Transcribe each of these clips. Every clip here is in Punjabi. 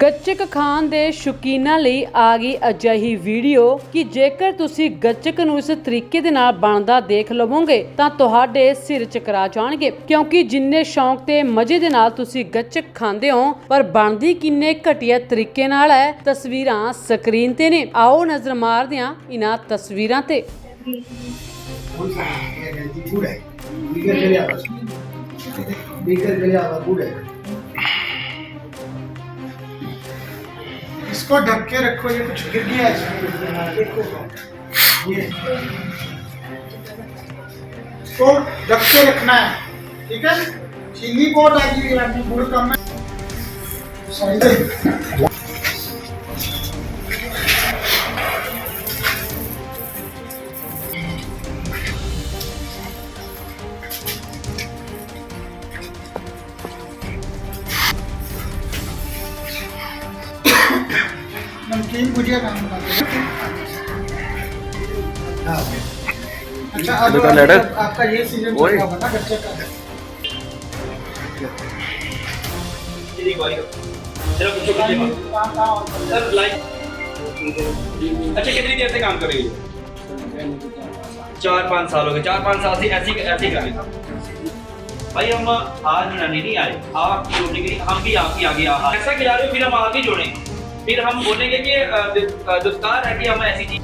ਗੱਚਕ ਖਾਨ ਦੇ ਸ਼ੁਕੀਨਾਂ ਲਈ ਆ ਗਈ ਅਜਿਹੀ ਵੀਡੀਓ ਕਿ ਜੇਕਰ ਤੁਸੀਂ ਗੱਚਕ ਨੂੰ ਇਸ ਤਰੀਕੇ ਦੇ ਨਾਲ ਬਣਦਾ ਦੇਖ ਲਵੋਗੇ ਤਾਂ ਤੁਹਾਡੇ ਸਿਰ ਚਕਰਾ ਜਾਣਗੇ। ਕਿਉਂਕਿ ਜਿੰਨੇ ਸ਼ੌਂਕ ਤੇ ਮਜ਼ੇ ਦੇ ਨਾਲ ਤੁਸੀਂ ਗੱਚਕ ਖਾਂਦੇ ਹੋ, ਪਰ ਬਣਦੀ ਕਿੰਨੇ ਘਟੀਆ ਤਰੀਕੇ ਨਾਲ ਹੈ, ਤਸਵੀਰਾਂ ਸਕਰੀਨ ਤੇ ਨੇ। ਆਓ ਨਜ਼ਰ ਮਾਰਦੇ ਹਾਂ ਇਹਨਾਂ ਤਸਵੀਰਾਂ ਤੇ इसको ढक के रखो ये कुछ गिर गया है इसमें। देखो ये इसको ढक के रखना है ठीक है चीनी बहुत आ गई है आपकी गुड़ कम है सही नमकीन काम हैं। अच्छा अब आपका ये सीज़न चल रहा होगा ना बच्चे का। अच्छा? कितनी देर से काम कर रही हो? चार पाँच साल हो गए। चार पाँच साल से ऐसे ऐसे कर रहे भाई हम आज बनाने नहीं आए। आप जोड़ने के लिए हम भी आपके आगे आ ऐसा खिला रहे हो फिर हम आगे जोड़ें। फिर हम बोलेंगे कि अ, दि- है कि हम ऐसी चीज़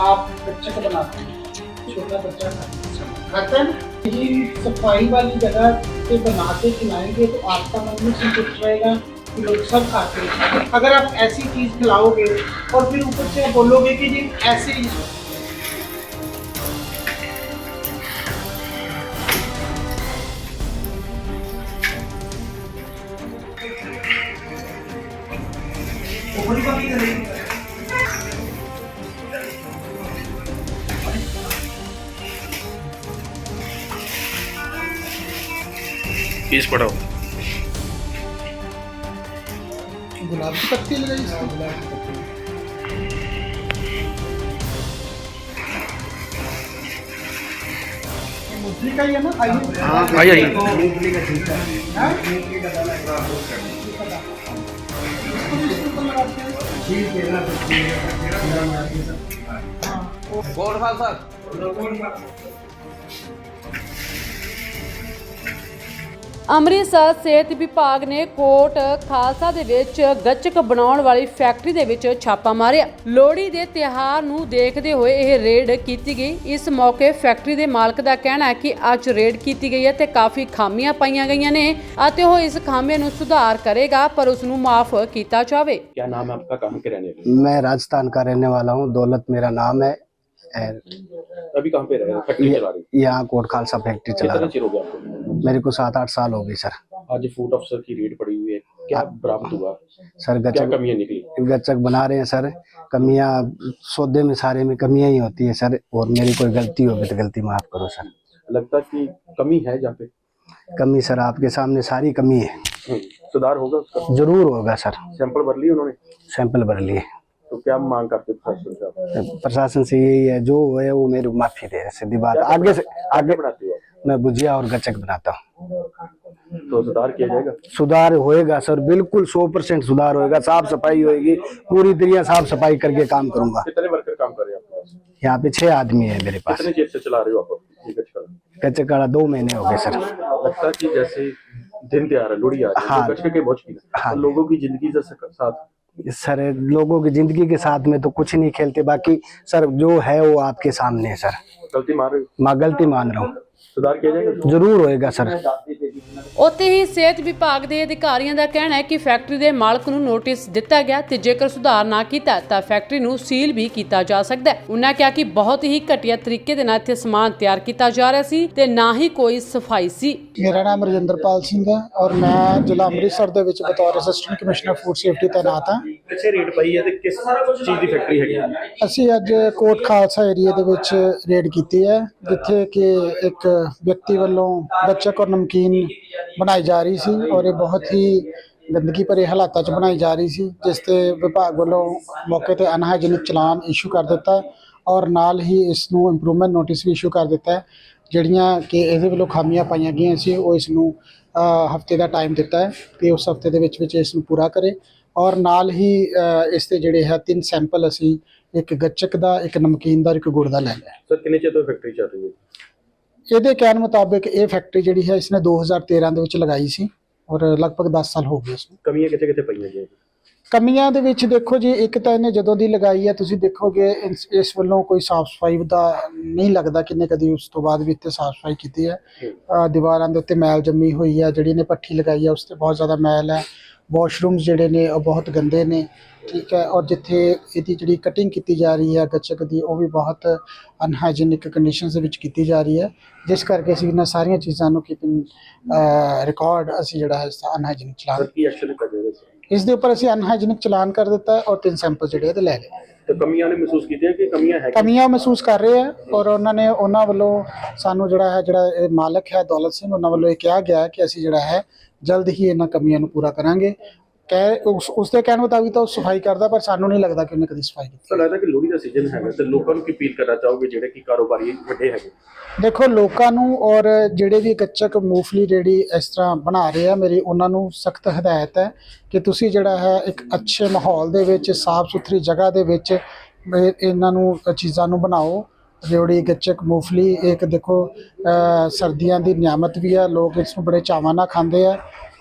आप बच्चे को बनाते हैं। छोटा बच्चा खाता है ये सफ़ाई वाली जगह पे बना के खिलाएँगे तो आपका मन में संतुष्ट रहेगा कि लोग सब खाते हैं। अगर आप ऐसी चीज़ खिलाओगे और फिर ऊपर से बोलोगे कि जी ऐसे ही पीस पढ़ाओ गुलाब की पत्ती लगाई इसको गुलाब की पत्ती ये मूंगफली का ही है ना आइए हाँ आई आई हाँ? इसको ਜੀ ਤੇਰਾ ਬੱਚੇ ਜਿਹੜਾ ਮੇਰਾ ਮਾਰੀ ਸਰ ਹਾਂ ਉਹ ਕੋਲ ਖਾਲਸਾ? ਕੋਲ ਖਾਲਸਾ ਅੰਮ੍ਰਿਤਸਰ ਸਿਹਤ ਵਿਭਾਗ ਨੇ ਕੋਟ ਖਾਲਸਾ ਦੇ ਵਿੱਚ ਗੱਚਕ ਬਣਾਉਣ ਵਾਲੀ ਫੈਕਟਰੀ ਦੇ ਵਿੱਚ ਛਾਪਾ ਮਾਰਿਆ ਲੋਹੜੀ ਦੇ ਤਿਹਾਰ ਨੂੰ ਦੇਖਦੇ ਹੋਏ ਇਹ ਰੇਡ ਕੀਤੀ ਗਈ ਇਸ ਮੌਕੇ ਫੈਕਟਰੀ ਦੇ ਮਾਲਕ ਦਾ ਕਹਿਣਾ ਹੈ ਕਿ ਅੱਜ ਰੇਡ ਕੀਤੀ ਗਈ ਹੈ ਤੇ ਕਾਫੀ ਖਾਮੀਆਂ ਪਾਈਆਂ ਗਈਆਂ ਨੇ ਅਤੇ ਉਹ ਇਸ ਖਾਮੀਆਂ ਨੂੰ ਸੁਧਾਰ ਕਰੇਗਾ ਪਰ ਉਸ ਨੂੰ ਮਾਫ ਕੀਤਾ ਜਾਵੇ क्या नाम है आपका कहाँ के रहने वाले मैं राजस्थान का रहने वाला हूँ दौलत मेरा नाम है और अभी कहाँ पे रह रहे हैं फैक्ट्री चला रही यहाँ कोट खालसा फैक्ट्री चला कितने रहा चिर हो गया आपको हूँ मेरे को सात आठ साल हो गए सर। आज फ़ूड अफसर की रेड पड़ी हुई है। क्या बरामद हुआ? सर गचक कमियाँ निकली? गचक बना रहे हैं सर। कमियाँ सौदे में सारे में कमियाँ ही होती है सर। और मेरी कोई गलती होगी तो गलती माफ़ करो सर। लगता है कि कमी है जहाँ पे? कमी सर आपके सामने सारी कमी है। हम्म, सुधार होगा उसका? ज़रूर होगा सर। सैंपल भर लिए उन्होंने? सैंपल भर लिए। तो क्या मांग करते प्रशासन से प्रशासन से यही है जो है वो मेरी माफ़ी दे सीधी बात। आगे से आगे बनाते हो? मैं भुजिया और गचक बनाता हूँ। तो सुधार किया जाएगा? सुधार होएगा सर बिल्कुल सौ परसेंट सुधार होएगा साफ़ सफ़ाई होएगी पूरी तरह साफ़ सफ़ाई करके काम करूँगा। कितने वर्कर काम कर रहे हैं आपके पास? यहाँ पे छह आदमी है मेरे पास। कितने से चला रहे हो आप ये गचका? कच्चे काड़ा दो महीने हो गए सर। लगता है कि जैसे दिन त्योहार है लोहड़ी आ रही है हाँ। तो गचके के बहुत शौकीन है। हाँ। तो लोगों की ज़िंदगी से सक- साथ? सर लोगों की ज़िंदगी के साथ में तो कुछ नहीं खेलते बाकी सर जो है वो आपके सामने है सर। गलती मार रहे हो? मैं गलती मान रहा हूँ। ਜ਼ਰੂਰ ਹੋਏਗਾ ਸਰ। ਉੱਥੇ ਹੀ ਸਿਹਤ ਵਿਭਾਗ ਦੇ ਅਧਿਕਾਰੀਆਂ ਦਾ ਕਹਿਣਾ ਹੈ ਕਿ ਫੈਕਟਰੀ ਦੇ ਮਾਲਕ ਨੂੰ ਨੋਟਿਸ ਦਿੱਤਾ ਗਿਆ ਤੇ ਜੇਕਰ ਸੁਧਾਰ ਨਾ ਕੀਤਾ ਤਾਂ ਫੈਕਟਰੀ ਨੂੰ ਸੀਲ ਵੀ ਕੀਤਾ ਜਾ ਸਕਦਾ ਹੈ। ਉਹਨਾਂ ਕਿਹਾ ਕਿ ਬਹੁਤ ਹੀ ਘਟੀਆ ਤਰੀਕੇ ਦੇ ਨਾਲ ਇੱਥੇ ਸਮਾਨ ਤਿਆਰ ਕੀਤਾ ਜਾ ਰਿਹਾ ਸੀ ਤੇ ਨਾ ਹੀ ਕੋਈ ਸਫ਼ਾਈ ਸੀ। ਮੇਰਾ ਨਾਮ ਰਜਿੰਦਰਪਾਲ ਸਿੰਘ ਹੈ ਔਰ ਮੈਂ ਜ਼ਿਲ੍ਹਾ ਅੰਮ੍ਰਿਤਸਰ ਦੇ ਵਿੱਚ ਬਤੌਰ ਅਸਿਸਟੈਂਟ ਕਮਿਸ਼ਨਰ ਫੂਡ ਸੇਫਟੀ ਤੈਨਾਤ ਹਾਂ। ਅੱਛਾ ਰੇਡ ਪਾਈ ਹੈ ਤੇ ਕਿਸ ਚੀਜ਼ ਦੀ ਫੈਕਟਰੀ ਹੈਗੀ ਅਸੀਂ ਅੱਜ ਕੋਟ ਖਾਲਸਾ ਏਰੀਆ ਦੇ ਵਿੱਚ ਰੇਡ ਕੀਤੀ ਹੈ ਜਿੱਥੇ ਕਿ ਇੱਕ ਵਿਅਕਤੀ ਵੱਲੋਂ ਗੱਚਕ ਔਰ ਨਮਕੀਨ ਬਣਾਈ ਜਾ ਰਹੀ ਸੀ ਔਰ ਇਹ ਬਹੁਤ ਹੀ ਗੰਦਗੀ ਭਰੇ ਹਾਲਾਤਾਂ 'ਚ ਬਣਾਈ ਜਾ ਰਹੀ ਸੀ, ਜਿਸ ਤੇ ਵਿਭਾਗ ਵੱਲੋਂ ਮੌਕੇ ਤੇ ਅਨਹਾਈਜੀਨਿਕ ਚਲਾਨ ਇਸ਼ੂ ਕਰ ਦਿੱਤਾ ਔਰ ਨਾਲ ਹੀ ਇਸ ਨੂੰ ਇੰਪਰੂਵਮੈਂਟ ਨੋਟਿਸ ਵੀ ਇਸ਼ੂ ਕਰ ਦਿੱਤਾ ਜਿਹੜੀਆਂ ਕਿ ਇਹਦੇ ਵੱਲੋਂ ਖਾਮੀਆਂ ਪਾਈਆਂ ਗਈਆਂ ਸੀ, ਉਹ ਇਸ ਨੂੰ ਹਫ਼ਤੇ ਦਾ ਟਾਈਮ ਦਿੱਤਾ ਹੈ ਕਿ ਉਸ ਹਫ਼ਤੇ ਦੇ ਵਿੱਚ ਵਿੱਚ ਇਸ ਨੂੰ ਪੂਰਾ ਕਰੇ ਔਰ ਨਾਲ ਹੀ ਇਸ 'ਤੇ ਜਿਹੜੇ ਹੈ ਤਿੰਨ ਸੈਂਪਲ ਅਸੀਂ, ਇੱਕ ਗੱਚਕ ਦਾ, ਇੱਕ ਨਮਕੀਨ ਦਾ ਔਰ ਇੱਕ ਗੁੜ ਦਾ ਲੈ ਲਿਆ। ਸਰ, ਕਿੰਨੇ ਚਿਰ ਤੋਂ ਫੈਕਟਰੀ ਚੱਲ ਰਹੀ ਹੈ? ਇਹਦੇ ਕਹਿਣ ਮੁਤਾਬਿਕ ਇਹ ਫੈਕਟਰੀ ਜਿਹੜੀ ਹੈ ਇਸਨੇ 2013 ਦੇ ਵਿੱਚ ਲਗਾਈ ਸੀ ਔਰ ਲਗਭਗ 10 ਸਾਲ ਹੋ ਗਏ ਇਸ ਨੂੰ ਕਮੀਆਂ ਕਿੱਥੇ ਕਿੱਥੇ ਪਈਆਂ ਜੀ? ਕਮੀਆਂ ਦੇ ਵਿੱਚ ਦੇਖੋ ਜੀ ਇੱਕ ਤਾਂ ਇਹਨੇ ਜਦੋਂ ਦੀ ਲਗਾਈ ਹੈ ਤੁਸੀਂ ਦੇਖੋਗੇ ਇਸ- ਵੱਲੋਂ ਕੋਈ ਸਾਫ਼ ਸਫ਼ਾਈ ਦਾ ਨਹੀਂ ਲੱਗਦਾ ਕਿੰਨੇ ਕਦੀ ਉਸ ਤੋਂ ਬਾਅਦ ਵੀ ਇੱਥੇ ਸਾਫ਼ ਸਫ਼ਾਈ ਕੀਤੀ ਹੈ। ਦੀਵਾਰਾਂ ਦੇ ਉੱਤੇ ਮੈਲ ਜੰਮੀ ਹੋਈ ਹੈ ਜਿਹੜੀ ਨੇ ਪੱਠੀ ਲਗਾਈ ਹੈ ਉਸ ਤੇ ਬਹੁਤ ਜ਼ਿਆਦਾ ਮੈਲ ਹੈ। ਵਾਸ਼ਰੂਮਸ ਜਿਹੜੇ ਨੇ ਉਹ ਬਹੁਤ ਗੰਦੇ ਨੇ ਠੀਕ ਹੈ ਔਰ ਜਿੱਥੇ ਇਹਦੀ ਜਿਹੜੀ ਕਟਿੰਗ ਕੀਤੀ ਜਾ ਰਹੀ ਹੈ ਗੱਚਕ ਦੀ ਉਹ ਵੀ ਬਹੁਤ ਅਨਹਾਈਜੀਨਿਕ ਕੰਡੀਸ਼ਨਸ ਦੇ ਵਿੱਚ ਕੀਤੀ ਜਾ ਰਹੀ ਹੈ। ਜਿਸ ਕਰਕੇ ਅਸੀਂ ਇਹਨਾਂ ਸਾਰੀਆਂ ਚੀਜ਼ਾਂ ਨੂੰ ਕੀਪਿੰਗ ਰਿਕਾਰਡ ਅਸੀਂ ਜਿਹੜਾ ਹੈ ਅਨਹਾਈਜੀਨਿਕ ਚਲਾਨ ਕੀ ਐਕਸ਼ਨ ਜਾਏਗਾ ਸਰ ਇਸ ਦੇ ਉੱਪਰ ਅਸੀਂ ਅਨਹਾਈਜੀਨਿਕ ਚਲਾਨ ਕਰ ਦਿੱਤਾ ਹੈ ਔਰ ਤਿੰਨ ਸੈਂਪਲ ਜਿਹੜੇ ਇਹਦੇ ਲੈ ਲਏ। ਤੇ ਕਮੀਆਂ ਨੇ ਮਹਿਸੂਸ ਕੀਤੀਆਂ ਕਿ ਕਮੀਆਂ ਹੈਗੀਆਂ? ਕਮੀਆਂ ਮਹਿਸੂਸ ਕਰ ਰਹੇ ਆ ਔਰ ਉਹਨਾਂ ਨੇ ਉਹਨਾਂ ਵੱਲੋਂ ਸਾਨੂੰ ਜਿਹੜਾ ਹੈ ਜਿਹੜਾ ਇਹ ਮਾਲਕ ਹੈ ਦੌਲਤ ਸਿੰਘ ਉਹਨਾਂ ਵੱਲੋਂ ਇਹ ਕਿਹਾ ਗਿਆ ਹੈ ਕਿ ਅਸੀਂ ਜਿਹੜਾ ਹੈ ਜਲਦ ਹੀ ਇਹਨਾਂ ਕਮੀਆਂ ਨੂੰ ਪੂਰਾ ਕਰਾਂਗੇ। ਕਹਿ ਉਸ ਉਸ ਦੇ ਕਹਿਣ ਮੁਤਾਬਿਕ ਤਾਂ ਉਹ ਸਫ਼ਾਈ ਕਰਦਾ ਪਰ ਸਾਨੂੰ ਨਹੀਂ ਲੱਗਦਾ ਕਿ ਉਹਨੇ ਕਦੀ ਸਫ਼ਾਈ ਕੀਤੀ। ਲੱਗਦਾ ਕਿ ਲੋਹੜੀ ਦਾ ਸੀਜ਼ਨ ਹੈਗਾ ਤੇ ਲੋਕਾਂ ਨੂੰ ਕੀ ਅਪੀਲ ਕਰਨਾ ਚਾਹੋਗੇ ਜਿਹੜੇ ਕਿ ਕਾਰੋਬਾਰੀ ਵੱਡੇ ਹੈਗੇ? ਦੇਖੋ ਲੋਕਾਂ ਨੂੰ ਔਰ ਜਿਹੜੇ ਵੀ ਕੱਚਕ ਮੂੰਗਫਲੀ ਰੇੜੀ ਇਸ ਤਰ੍ਹਾਂ ਬਣਾ ਰਹੇ ਆ ਮੇਰੀ ਉਹਨਾਂ ਨੂੰ ਸਖਤ ਹਦਾਇਤ ਹੈ ਕਿ ਤੁਸੀਂ ਜਿਹੜਾ ਹੈ ਇੱਕ ਅੱਛੇ ਮਾਹੌਲ ਦੇ ਵਿੱਚ ਸਾਫ਼ ਸੁਥਰੀ ਜਗ੍ਹਾ ਦੇ ਵਿੱਚ ਇਹ- ਇਹਨਾਂ ਨੂੰ ਚੀਜ਼ਾਂ ਨੂੰ ਬਣਾਓ। ਰੇਵੜੀ ਗੱਚਕ, ਮੂੰਗਫਲੀ, ਇੱਕ ਦੇਖੋ ਸਰਦੀਆਂ ਦੀ ਨਿਆਮਤ ਵੀ ਆ, ਲੋਕ ਇਸ ਨੂੰ ਬੜੇ ਚਾਵਾਂ ਨਾਲ ਖਾਂਦੇ ਆ।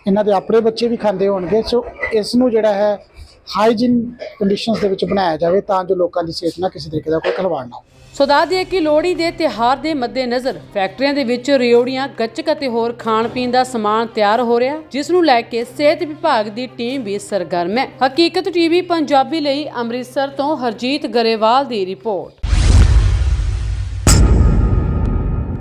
ਇਹਨਾਂ ਦੇ ਆਪਣੇ ਬੱਚੇ ਵੀ ਖਾਂਦੇ ਹੋਣਗੇ, ਸੋ ਇਸ ਨੂੰ ਜਿਹੜਾ ਹੈ ਹਾਈਜੀਨ ਕੰਡੀਸ਼ਨਸ ਦੇ ਵਿੱਚ ਬਣਾਇਆ ਜਾਵੇ ਤਾਂ ਜੋ ਲੋਕਾਂ ਦੀ ਸਿਹਤ ਨਾਲ ਕਿਸੇ ਤਰੀਕੇ ਦਾ ਕੋਈ ਖਲਵਾੜ ਨਾ ਹੋਵੇ। ਸੋ ਦੱਸ ਦਈਏ ਕਿ ਲੋਹੜੀ ਦੇ ਤਿਹਾਰ ਦੇ ਮੱਦੇਨਜ਼ਰ ਫੈਕਟਰੀਆਂ ਦੇ ਵਿੱਚ ਰਿਓੜੀਆਂ, ਗੱਚਕ ਅਤੇ ਹੋਰ ਖਾਣ ਪੀਣ ਦਾ ਸਮਾਨ ਤਿਆਰ ਹੋ ਰਿਹਾ, ਜਿਸ ਨੂੰ ਲੈ ਕੇ ਸਿਹਤ ਵਿਭਾਗ ਦੀ ਟੀਮ ਵੀ ਸਰਗਰਮ ਹੈ। ਹਕੀਕਤ ਟੀਵੀ ਪੰਜਾਬੀ ਲਈ ਅੰਮ੍ਰਿਤਸਰ ਤੋਂ ਹਰਜੀਤ ਗਰੇਵਾਲ ਦੀ ਰਿਪੋਰਟ।